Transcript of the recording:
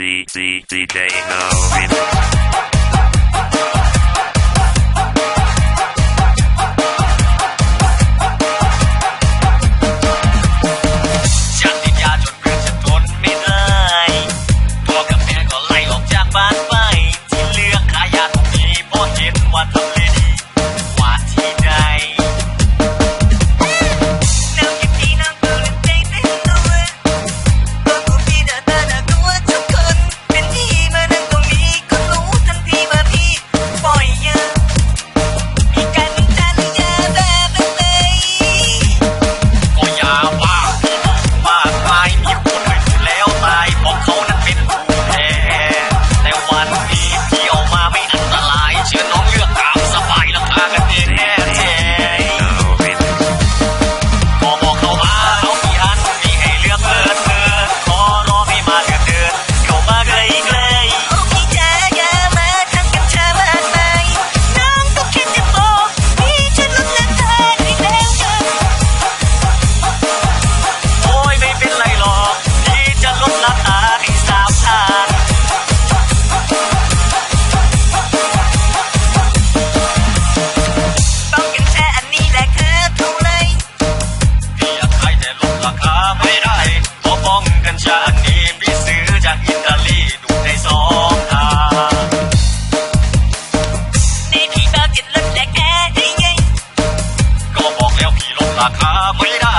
C C C J จากเอพี่ซื้อจากอิตาลีดูในสองทาง นี่พี่เาจิตลดกแอร์ได้ก็บอกแล้วพี่ลดราคาไม่ได้